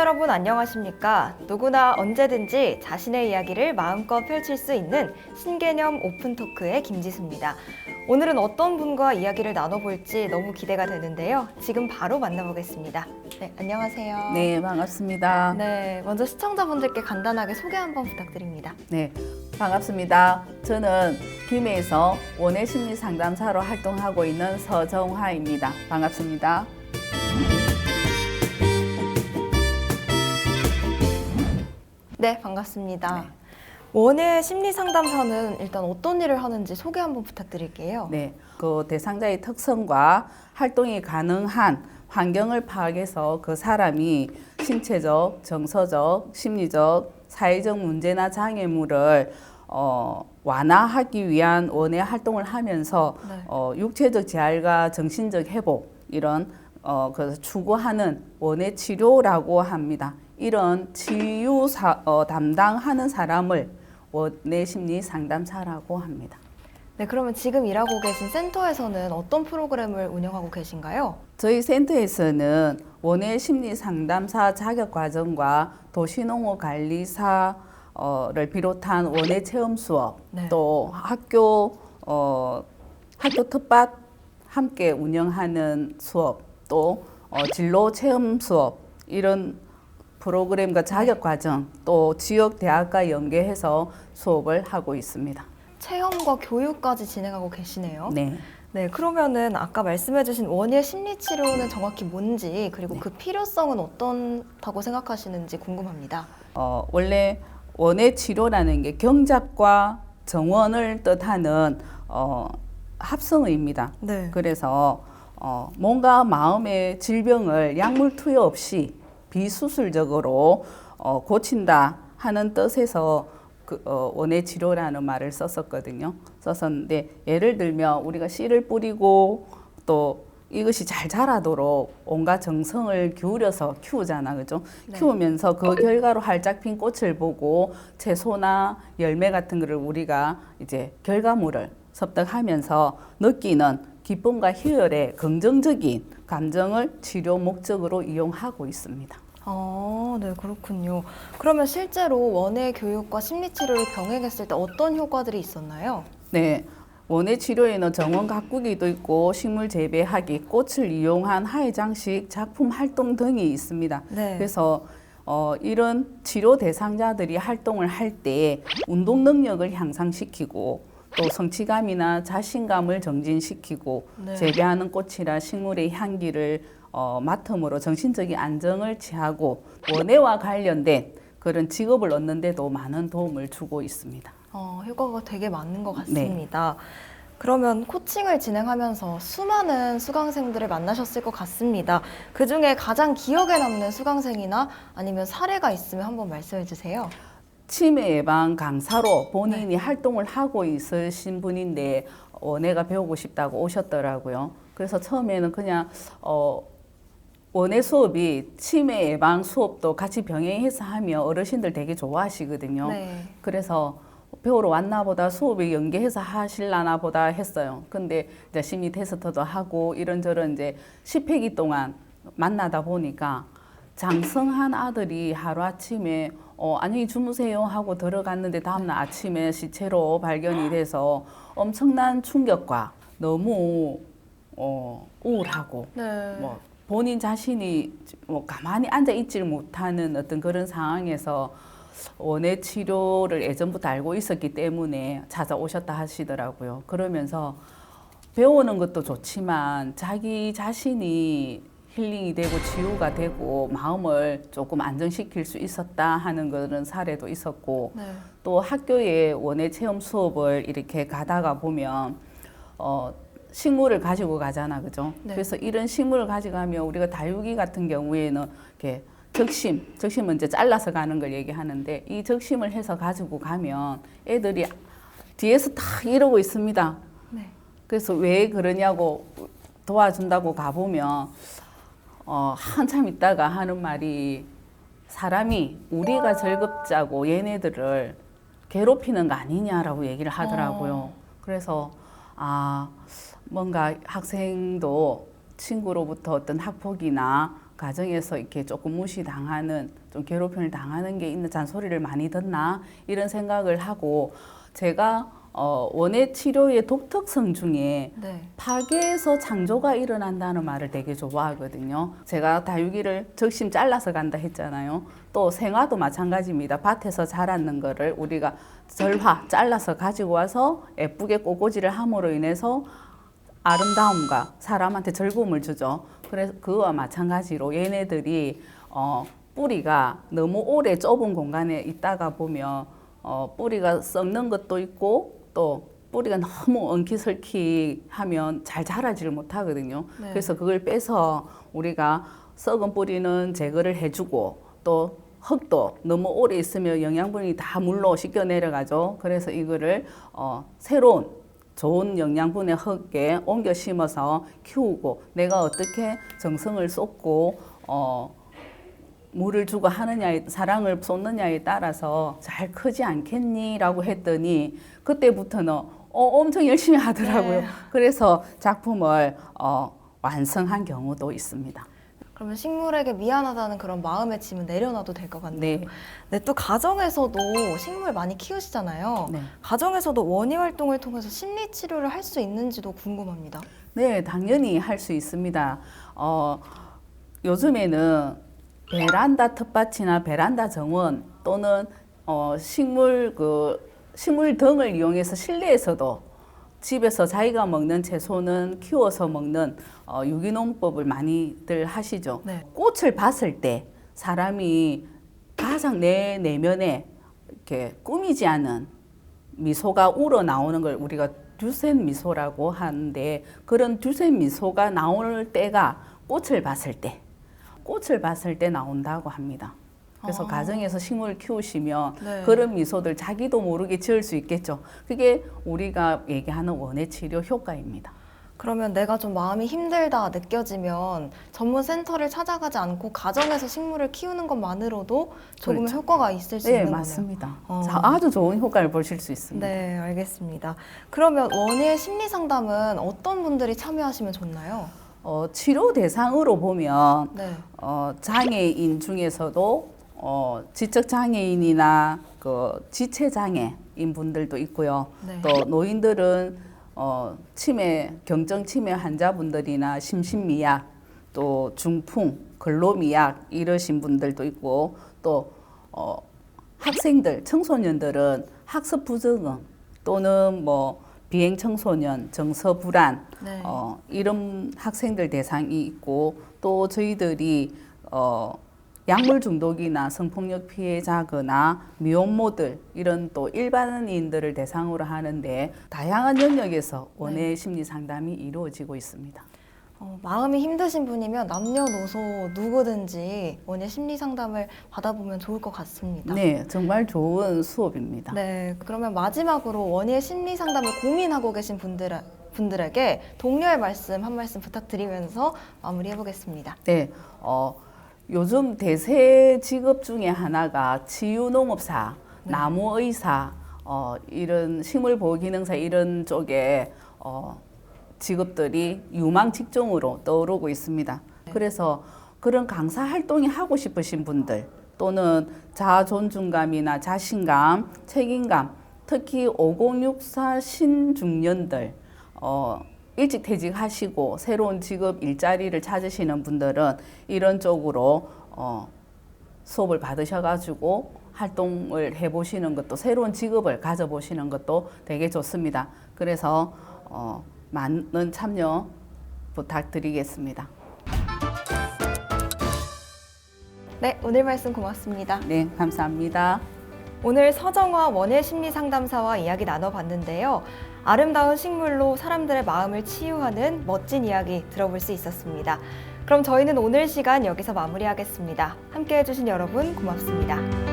여러분 안녕하십니까? 누구나 언제든지 자신의 이야기를 마음껏 펼칠 수 있는 신개념 오픈 토크의 김지수입니다. 오늘은 어떤 분과 이야기를 나눠볼지 너무 기대가 되는데요. 지금 바로 만나보겠습니다. 네, 안녕하세요. 네, 반갑습니다. 네, 먼저 시청자분들께 간단하게 소개 한번 부탁드립니다. 네, 반갑습니다. 저는 김해에서 원예 심리 상담사로 활동하고 있는 서정화입니다. 반갑습니다. 네, 반갑습니다. 원예 심리 상담사는 일단 어떤 일을 하는지 소개 한번 부탁드릴게요. 네, 그 대상자의 특성과 활동이 가능한 환경을 파악해서 그 사람이 신체적, 정서적, 심리적, 사회적 문제나 장애물을 어, 완화하기 위한 원예 활동을 하면서 네. 어, 육체적 재활과 정신적 회복 이런 어, 그 추구하는 원예 치료라고 합니다. 이런 치유 사, 어, 담당하는 사람을 원예 심리 상담사라고 합니다. 네, 그러면 지금 일하고 계신 센터에서는 어떤 프로그램을 운영하고 계신가요? 저희 센터에서는 원예 심리 상담사 자격 과정과 도시농업 관리사를 비롯한 원예 체험 수업, 네. 또 학교 어, 학교 텃밭 함께 운영하는 수업, 또 어, 진로 체험 수업 이런 프로그램과 자격 과정, 또 지역 대학과 연계해서 수업을 하고 있습니다. 체험과 교육까지 진행하고 계시네요. 네. 네, 그러면은 아까 말씀해주신 원예 심리 치료는 정확히 뭔지 그리고 네. 그 필요성은 어떻다고 생각하시는지 궁금합니다. 어, 원래 원예 치료라는 게 경작과 정원을 뜻하는 어, 합성어입니다. 네. 그래서 어, 뭔가 마음의 질병을 약물 투여 없이 비수술적으로 어, 고친다 하는 뜻에서 그, 어, 원예 치료라는 말을 썼었거든요. 썼었는데 예를 들면 우리가 씨를 뿌리고 또 이것이 잘 자라도록 온갖 정성을 기울여서 키우잖아, 그죠? 네. 키우면서 그 결과로 활짝 핀 꽃을 보고 채소나 열매 같은 거를 우리가 이제 결과물을 섭득하면서 느끼는 기쁨과 희열의 긍정적인 감정을 치료 목적으로 이용하고 있습니다. 아, 네, 그렇군요. 그러면 실제로 원예 교육과 심리 치료를 병행했을 때 어떤 효과들이 있었나요? 네. 원예 치료에는 정원 가꾸기도 있고 식물 재배하기, 꽃을 이용한 하해 장식, 작품 활동 등이 있습니다. 네. 그래서 어, 이런 치료 대상자들이 활동을 할 때 운동 능력을 향상시키고 또 성취감이나 자신감을 정진시키고 네. 재배하는 꽃이나 식물의 향기를 어, 맡음으로 정신적인 안정을 취하고 원예와 관련된 그런 직업을 얻는 데도 많은 도움을 주고 있습니다. 어, 효과가 되게 많은 네. 것 같습니다. 그러면 코칭을 진행하면서 수많은 수강생들을 만나셨을 것 같습니다. 그 중에 가장 기억에 남는 수강생이나 아니면 사례가 있으면 한번 말씀해 주세요. 치매 예방 강사로 네. 본인이 활동을 하고 있으신 분인데 어, 내가 배우고 싶다고 오셨더라고요. 그래서 처음에는 그냥 어, 원예 수업이 치매 예방 수업도 같이 병행해서 하면 어르신들 되게 좋아하시거든요. 네. 그래서 배우러 왔나 보다 수업을 연계해서 하실라나 보다 했어요. 근데 이제 심리 테스트도 하고 이런저런 이제 10회기 동안 만나다 보니까 장성한 아들이 하루아침에 어, 안녕히 주무세요 하고 들어갔는데 다음날 아침에 시체로 발견이 돼서 엄청난 충격과 너무 어, 우울하고 네. 뭐 본인 자신이 뭐 가만히 앉아 있질 못하는 어떤 그런 상황에서 원예 치료를 예전부터 알고 있었기 때문에 찾아오셨다 하시더라고요. 그러면서 배우는 것도 좋지만 자기 자신이 힐링이 되고 치유가 되고 마음을 조금 안정시킬 수 있었다 하는 그런 사례도 있었고 네. 또 학교에 원예 체험 수업을 이렇게 가다가 보면 어 식물을 가지고 가잖아, 그죠? 네. 그래서 이런 식물을 가져가면 우리가 다육이 같은 경우에는 이렇게 적심, 적심은 이제 잘라서 가는 걸 얘기하는데 이 적심을 해서 가지고 가면 애들이 뒤에서 딱 이러고 있습니다. 네. 그래서 왜 그러냐고 도와준다고 가보면 어, 한참 있다가 하는 말이 사람이 우리가 즐겁자고 얘네들을 괴롭히는 거 아니냐라고 얘기를 하더라고요. 그래서 아 뭔가 학생도 친구로부터 어떤 학폭이나 가정에서 이렇게 조금 무시당하는 좀 괴롭힘을 당하는 게 있는 잔소리를 많이 듣나 이런 생각을 하고 제가 어, 원예 치료의 독특성 중에 네. 파괴에서 창조가 일어난다는 말을 되게 좋아하거든요. 제가 다육이를 적심 잘라서 간다 했잖아요. 또 생화도 마찬가지입니다. 밭에서 자랐는 거를 우리가 절화 잘라서 가지고 와서 예쁘게 꼬꼬지를 함으로 인해서 아름다움과 사람한테 즐거움을 주죠. 그래서 그와 마찬가지로 얘네들이 어, 뿌리가 너무 오래 좁은 공간에 있다가 보면 어, 뿌리가 썩는 것도 있고 또 뿌리가 너무 엉키설키 하면 잘 자라지를 못하거든요. 네. 그래서 그걸 빼서 우리가 썩은 뿌리는 제거를 해주고 또 흙도 너무 오래 있으면 영양분이 다 물로 씻겨 내려가죠. 그래서 이거를 어, 새로운 좋은 영양분의 흙에 옮겨 심어서 키우고 내가 어떻게 정성을 쏟고 어, 물을 주고 하느냐에 사랑을 쏟느냐에 따라서 잘 크지 않겠니라고 했더니 그때부터는 어, 엄청 열심히 하더라고요. 네. 그래서 작품을 어, 완성한 경우도 있습니다. 그러면 식물에게 미안하다는 그런 마음의 짐은 내려놔도 될 것 같네요. 네, 네, 또 가정에서도 식물 많이 키우시잖아요. 네. 가정에서도 원예 활동을 통해서 심리 치료를 할 수 있는지도 궁금합니다. 네, 당연히 할 수 있습니다. 어, 요즘에는 베란다 텃밭이나 베란다 정원 또는 어, 식물 그 식물 등을 이용해서 실내에서도 집에서 자기가 먹는 채소는 키워서 먹는 어, 유기농법을 많이들 하시죠. 네. 꽃을 봤을 때 사람이 가장 내 내면에 이렇게 꾸미지 않은 미소가 우러 나오는 걸 우리가 듀센 미소라고 하는데 그런 듀센 미소가 나올 때가 꽃을 봤을 때 꽃을 봤을 때 나온다고 합니다. 그래서 아. 가정에서 식물을 키우시면 네. 그런 미소들 자기도 모르게 지을 수 있겠죠. 그게 우리가 얘기하는 원예 치료 효과입니다. 그러면 내가 좀 마음이 힘들다 느껴지면 전문 센터를 찾아가지 않고 가정에서 식물을 키우는 것만으로도 조금의 그렇죠. 효과가 있을 수 네, 있는 맞습니다. 어. 자, 아주 좋은 효과를 보실 수. 있습니다. 네, 알겠습니다. 그러면 원예 심리 상담은 어떤 분들이 참여하시면 좋나요? 어, 치료 대상으로 보면 네. 어, 장애인 중에서도 어, 지적 장애인이나 그 지체 장애인 분들도 있고요. 네. 또 노인들은 어, 치매 경정 치매 환자분들이나 심신미약 또 중풍 근로미약 이러신 분들도 있고 또 어, 학생들 청소년들은 학습 부적응 또는 뭐 비행 청소년 정서 불안 네. 어, 이런 학생들 대상이 있고 또 저희들이 어, 약물 중독이나 성폭력 피해자거나 미혼모들 이런 또 일반인들을 대상으로 하는데 다양한 영역에서 원예 심리 상담이 이루어지고 있습니다. 어, 마음이 힘드신 분이면 남녀노소 누구든지 원예 심리 상담을 받아보면 좋을 것 같습니다. 네, 정말 좋은 수업입니다. 네, 그러면 마지막으로 원예 심리 상담을 고민하고 계신 분들 분들에게 독려의 말씀 한 말씀 부탁드리면서 마무리해 보겠습니다. 네, 어, 요즘 대세 직업 중에 하나가 치유농업사, 나무의사, 어, 이런 식물보호기능사 이런 쪽에 어, 직업들이 유망 직종으로 떠오르고 있습니다. 그래서 그런 강사 활동이 하고 싶으신 분들 또는 자아 존중감이나 자신감, 책임감, 특히 5064 신중년들 어, 일찍 퇴직하시고 새로운 직업 일자리를 찾으시는 분들은 이런 쪽으로 어, 수업을 받으셔가지고 활동을 해보시는 것도 새로운 직업을 가져보시는 것도 되게 좋습니다. 그래서 어, 많은 참여 부탁드리겠습니다. 네, 오늘 말씀 고맙습니다. 네, 감사합니다. 오늘 서정화 원예 심리 상담사와 이야기 나눠봤는데요. 아름다운 식물로 사람들의 마음을 치유하는 멋진 이야기 들어볼 수 있었습니다. 그럼 저희는 오늘 시간 여기서 마무리하겠습니다. 함께 해주신 여러분 고맙습니다.